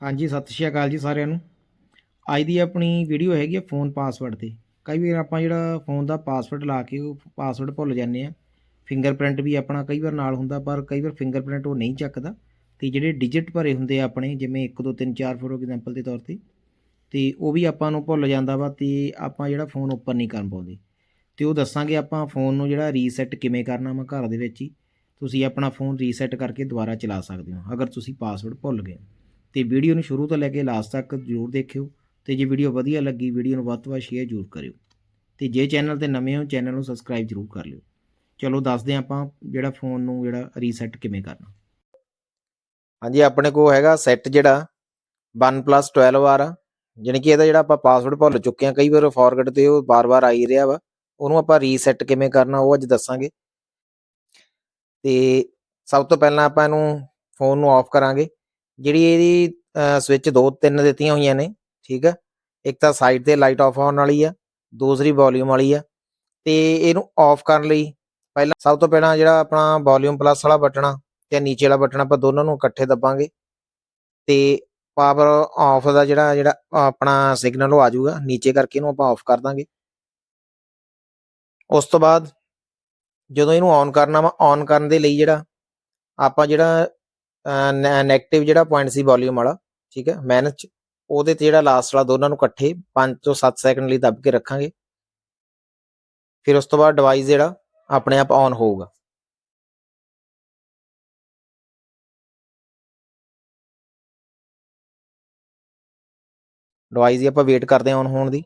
ਹਾਂਜੀ, ਸਤਿ ਸ਼੍ਰੀ ਅਕਾਲ ਜੀ ਸਾਰਿਆਂ ਨੂੰ। ਅੱਜ ਦੀ ਆਪਣੀ ਵੀਡੀਓ ਹੈਗੀ ਹੈ ਫੋਨ ਪਾਸਵਰਡ ਤੇ। ਕਈ ਵਾਰ ਆਪਾਂ ਜਿਹੜਾ ਫੋਨ ਦਾ ਪਾਸਵਰਡ ਲਾ ਕੇ ਉਹ ਪਾਸਵਰਡ ਭੁੱਲ ਜਾਂਦੇ ਆ। ਫਿੰਗਰਪ੍ਰਿੰਟ ਵੀ ਆਪਣਾ ਕਈ ਵਾਰ ਨਾਲ ਹੁੰਦਾ, ਪਰ ਕਈ ਵਾਰ ਫਿੰਗਰਪ੍ਰਿੰਟ ਉਹ ਨਹੀਂ ਚੱਕਦਾ। ਤੇ ਜਿਹੜੇ ਡਿਜਿਟ ਭਰੇ ਹੁੰਦੇ ਆ ਆਪਣੇ, ਜਿਵੇਂ 1 2 3 4 ਫੋਰ ਐਗਜ਼ਾਮਪਲ ਦੇ ਤੌਰ ਤੇ ਤੇ ਉਹ ਵੀ ਆਪਾਂ ਨੂੰ ਭੁੱਲ ਜਾਂਦਾ ਵਾ ਤੇ ਆਪਾਂ ਜਿਹੜਾ ਫੋਨ ਓਪਨ ਨਹੀਂ ਕਰ ਪਾਉਂਦੇ। ਤੇ ਉਹ ਦੱਸਾਂਗੇ ਆਪਾਂ ਫੋਨ ਨੂੰ ਜਿਹੜਾ ਰੀਸੈਟ ਕਿਵੇਂ ਕਰਨਾ ਵਾ ਘਰ ਦੇ ਵਿੱਚ ਹੀ। ਤੁਸੀਂ ਆਪਣਾ ਫੋਨ ਰੀਸੈਟ ਕਰਕੇ ਦੁਬਾਰਾ ਚਲਾ ਸਕਦੇ ਹੋ, ਅਗਰ ਤੁਸੀਂ ਪਾਸਵਰਡ ਭੁੱਲ ਗਏ ਤੇ ਵੀਡੀਓ ਨੂੰ ਸ਼ੁਰੂ ਤੋਂ ਲੈ ਕੇ ਲਾਸਟ ਤੱਕ ਜ਼ਰੂਰ ਦੇਖਿਓ ਤੇ ਜੇ ਵੀਡੀਓ ਵਧੀਆ ਲੱਗੀ, ਵੀਡੀਓ ਨੂੰ ਵੱਧ ਤੋਂ ਵੱਧ ਸ਼ੇਅਰ ਜ਼ਰੂਰ ਕਰਿਓ ਤੇ ਜੇ ਚੈਨਲ ਤੇ ਨਵੇਂ ਹੋ ਚੈਨਲ ਨੂੰ ਸਬਸਕ੍ਰਾਈਬ ਜ਼ਰੂਰ ਕਰ ਲਿਓ। ਚਲੋ ਦੱਸਦੇ ਹਾਂ ਆਪਾਂ ਜਿਹੜਾ ਫੋਨ ਨੂੰ ਜਿਹੜਾ ਰੀਸੈਟ ਕਿਵੇਂ ਕਰਨਾ। ਹਾਂਜੀ, ਆਪਣੇ ਕੋਲ ਹੈਗਾ ਸੈੱਟ ਜਿਹੜਾ OnePlus 12 ਆਰ ਜਾਣੀ ਕਿ ਇਹਦਾ ਜਿਹੜਾ ਆਪਾਂ ਪਾਸਵਰਡ ਭੁੱਲ ਚੁੱਕੇ ਆ ਕਈ ਵਾਰ ਫਾਰਗੇਟ ਤੇ ਉਹ ਬਾਰ-ਬਾਰ ਆਈ ਰਿਹਾ ਵਾ, ਉਹਨੂੰ ਆਪਾਂ ਰੀਸੈਟ ਕਿਵੇਂ ਕਰਨਾ ਉਹ ਅੱਜ ਦੱਸਾਂਗੇ। ਤੇ ਸਭ ਤੋਂ ਪਹਿਲਾਂ ਆਪਾਂ ਇਹਨੂੰ ਫੋਨ ਨੂੰ ਆਫ ਕਰਾਂਗੇ। ਜਿਹੜੀ ਇਹਦੀ ਸਵਿਚ ਦੋ ਤਿੰਨ ਦਿੱਤੀਆਂ ਹੋਈਆਂ ਨੇ, ਠੀਕ ਹੈ ਇੱਕ ਤਾਂ ਸਾਈਡ ਤੇ ਲਾਈਟ ਆਫ ਹੋਣ ਵਾਲੀ ਆ, ਦੂਸਰੀ ਵੋਲਿਊਮ ਵਾਲੀ ਆ, ਤੇ ਇਹਨੂੰ ਆਫ ਕਰਨ ਲਈ ਪਹਿਲਾਂ ਸਭ ਤੋਂ ਪਹਿਲਾਂ ਜਿਹੜਾ ਆਪਣਾ ਵੋਲਿਊਮ ਪਲੱਸ ਵਾਲਾ ਬਟਨ ਆ ਤੇ ਨੀਚੇ ਵਾਲਾ ਬਟਨ ਆਪਾਂ ਦੋਨਾਂ ਨੂੰ ਇਕੱਠੇ ਦਬਾਂਗੇ, ਤੇ ਪਾਵਰ ਆਫ ਦਾ ਜਿਹੜਾ ਜਿਹੜਾ ਆਪਣਾ ਸਿਗਨਲ ਉਹ ਆ ਜਾਊਗਾ, ਨੀਚੇ ਕਰਕੇ ਇਹਨੂੰ ਆਪਾਂ ਆਫ ਕਰ ਦਾਂਗੇ। ਉਸ ਤੋਂ ਬਾਅਦ ਜਦੋਂ ਇਹਨੂੰ ਔਨ ਕਰਨਾ ਵਾ ਔਨ ਕਰਨ ਦੇ ਲਈ ਜਿਹੜਾ ਆਪਾਂ ਜਿਹੜਾ ਨੈਗੇਟਿਵ ਜਿਹੜਾ ਪੁਆਇੰਟ ਸੀ ਵੋਲਿਊਮ ਵਾਲਾ, ਠੀਕ ਹੈ ਮੈਨੇਜ ਉਹਦੇ ਤੇ ਜਿਹੜਾ ਲਾਸਟ ਵਾਲਾ ਦੋਨਾਂ ਨੂੰ ਇਕੱਠੇ 5 ਤੋਂ 7 ਸੈਕਿੰਡ ਲਈ ਦੱਬ ਕੇ ਰੱਖਾਂਗੇ। ਫਿਰ ਉਸ ਤੋਂ ਬਾਅਦ ਡਿਵਾਈਸ ਜਿਹੜਾ ਆਪਣੇ ਆਪ ਔਨ ਹੋਊਗਾ। ਡਿਵਾਈਸ ਦੀ ਆਪਾਂ ਵੇਟ ਕਰਦੇ ਹਾਂ ਔਨ ਹੋਣ ਦੀ।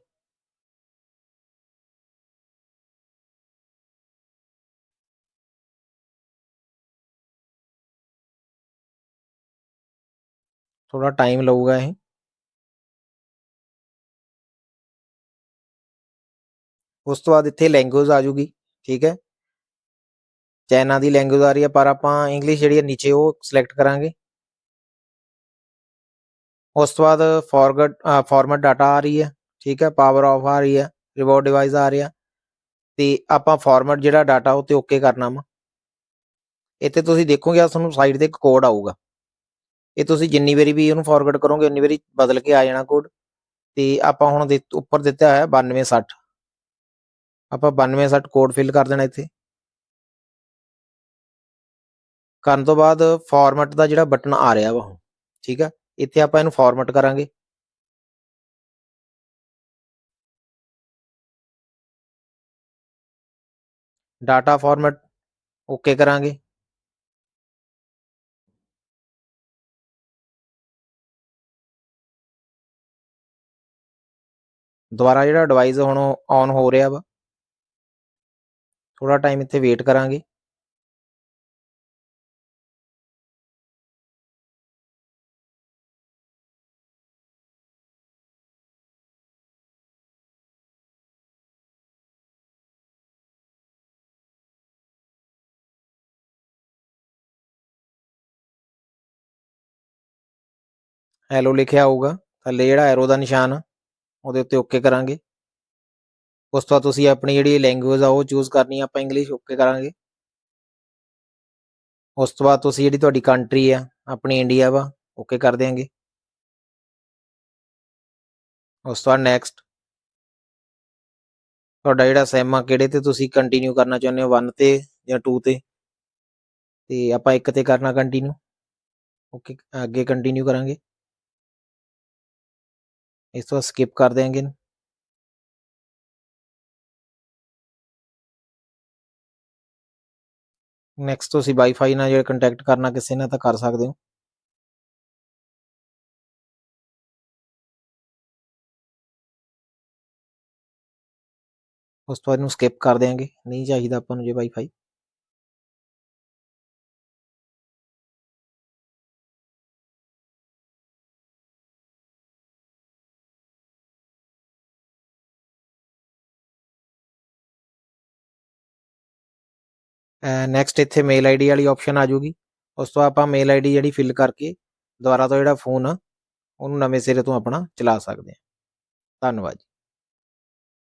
ਥੋੜਾ ਟਾਈਮ ਲਊਗਾ ਇਹ ਉਸ ਤੋਂ ਬਾਅਦ ਇੱਥੇ ਲੈਂਗੁਏਜ ਆ ਜੂਗੀ ਠੀਕ ਹੈ ਚਾਈਨਾ ਦੀ ਲੈਂਗੁਏਜ ਆ ਰਹੀ ਹੈ ਪਰ ਆਪਾਂ ਇੰਗਲਿਸ਼ ਜਿਹੜੀ ਹੈ ਨੀਚੇ ਉਹ ਸਿਲੈਕਟ ਕਰਾਂਗੇ ਉਸ ਤੋਂ ਬਾਅਦ ਫਾਰਗਟ ਫਾਰਮੈਟ ਡਾਟਾ ਆ ਰਹੀ ਹੈ ਠੀਕ ਹੈ ਪਾਵਰ ਆਫ ਆ ਰਹੀ ਹੈ ਰਿਵਾਰਡ ਡਿਵਾਈਸ ਆ ਰਿਹਾ ਤੇ ਆਪਾਂ ਫਾਰਮੈਟ ਜਿਹੜਾ ਡਾਟਾ ਉਹ ਤੇ ਓਕੇ ਕਰਨਾ ਵਾ ਇੱਥੇ ਤੁਸੀਂ ਦੇਖੋਗੇ ਆ ਤੁਹਾਨੂੰ ਸਾਈਡ ਤੇ ਇੱਕ ਕੋਡ ਆਊਗਾ ਇਹ ਤੁਸੀਂ ਜਿੰਨੀ ਵਾਰੀ ਵੀ ਇਹਨੂੰ ਫਾਰਵਰਡ ਕਰੋਗੇ, ਉਨੀ ਵਾਰੀ ਬਦਲ ਕੇ ਆ ਜਾਣਾ ਕੋਡ ਤੇ ਆਪਾਂ ਹੁਣ ਉੱਪਰ ਦਿੱਤਾ ਹੋਇਆ 9260 ਆਪਾਂ 9260 ਕੋਡ ਫਿਲ ਕਰ ਦੇਣਾ ਇੱਥੇ। ਕਰਨ ਤੋਂ ਬਾਅਦ ਫਾਰਮੈਟ ਦਾ ਜਿਹੜਾ ਬਟਨ ਆ ਰਿਹਾ ਵਾ ਠੀਕ ਆ? ਇੱਥੇ ਆਪਾਂ ਇਹਨੂੰ ਫਾਰਮੈਟ ਕਰਾਂਗੇ। ਡਾਟਾ ਫਾਰਮੈਟ ਓਕੇ ਕਰਾਂਗੇ। ਦੁਬਾਰਾ ਜਿਹੜਾ ਡਿਵਾਈਸ ਹੁਣ ਔਨ ਹੋ ਰਿਹਾ ਵਾ ਥੋੜਾ ਟਾਈਮ ਇੱਥੇ ਵੇਟ ਕਰਾਂਗੇ। ਹੈਲੋ ਲਿਖਿਆ ਹੋਊਗਾ, ਥੱਲੇ ਜਿਹੜਾ ਐਰੋ ਦਾ ਨਿਸ਼ਾਨ ਉਹਦੇ ਉੱਤੇ ਓਕੇ ਕਰਾਂਗੇ। ਉਸ ਤੋਂ ਬਾਅਦ ਤੁਸੀਂ ਆਪਣੀ ਜਿਹੜੀ ਲੈਂਗੁਏਜ ਆ ਉਹ ਚੂਜ਼ ਕਰਨੀ ਆ, ਆਪਾਂ ਇੰਗਲਿਸ਼ ਓਕੇ ਕਰਾਂਗੇ। ਉਸ ਤੋਂ ਬਾਅਦ ਤੁਸੀਂ ਜਿਹੜੀ ਤੁਹਾਡੀ ਕੰਟਰੀ ਆ, ਆਪਣੀ ਇੰਡੀਆ ਵਾ ਓਕੇ ਕਰ ਦੇਾਂਗੇ ਉਸ ਤੋਂ ਬਾਅਦ ਨੈਕਸਟ ਤੁਹਾਡਾ ਜਿਹੜਾ ਸੈਮ ਆ, ਕਿਹੜੇ ਤੇ ਤੁਸੀਂ ਕੰਟੀਨਿਊ ਕਰਨਾ ਚਾਹੁੰਦੇ ਹੋ 1 ਤੇ ਜਾਂ 2 ਤੇ? ਤੇ ਆਪਾਂ ਇੱਕ ਤੇ ਕਰਨਾ ਕੰਟੀਨਿਊ ਓਕੇ ਅੱਗੇ ਕੰਟੀਨਿਊ ਕਰਾਂਗੇ। ਇਸ ਤੋਂ ਸਕਿਪ ਕਰ ਦੇਾਂਗੇ ਨੈਕਸਟ ਤੁਸੀਂ ਵਾਈਫਾਈ ਨਾਲ ਜਿਹੜਾ ਕੰਟੈਕਟ ਕਰਨਾ ਕਿਸੇ ਨਾਲ ਤਾਂ ਕਰ ਸਕਦੇ ਹੋ ਉਸ ਤੋਂ ਬਾਅਦ ਨੂੰ ਸਕਿਪ ਕਰ ਦੇਾਂਗੇ ਨਹੀਂ ਚਾਹੀਦਾ ਆਪਾਂ ਨੂੰ ਜੇ ਵਾਈਫਾਈ ਨੈਕਸਟ ਇੱਥੇ ਮੇਲ ਆਈਡੀ ਵਾਲੀ ਆਪਸ਼ਨ ਆ ਜੂਗੀ ਉਸ ਤੋਂ ਆਪਾਂ ਮੇਲ ਆਈਡੀ ਜਿਹੜੀ ਫਿਲ ਕਰਕੇ ਦੁਬਾਰਾ ਤੋਂ ਜਿਹੜਾ ਫੋਨ ਆ, ਉਹਨੂੰ ਨਵੇਂ ਸਿਰੇ ਤੋਂ ਆਪਣਾ ਚਲਾ ਸਕਦੇ ਹਾਂ। ਧੰਨਵਾਦ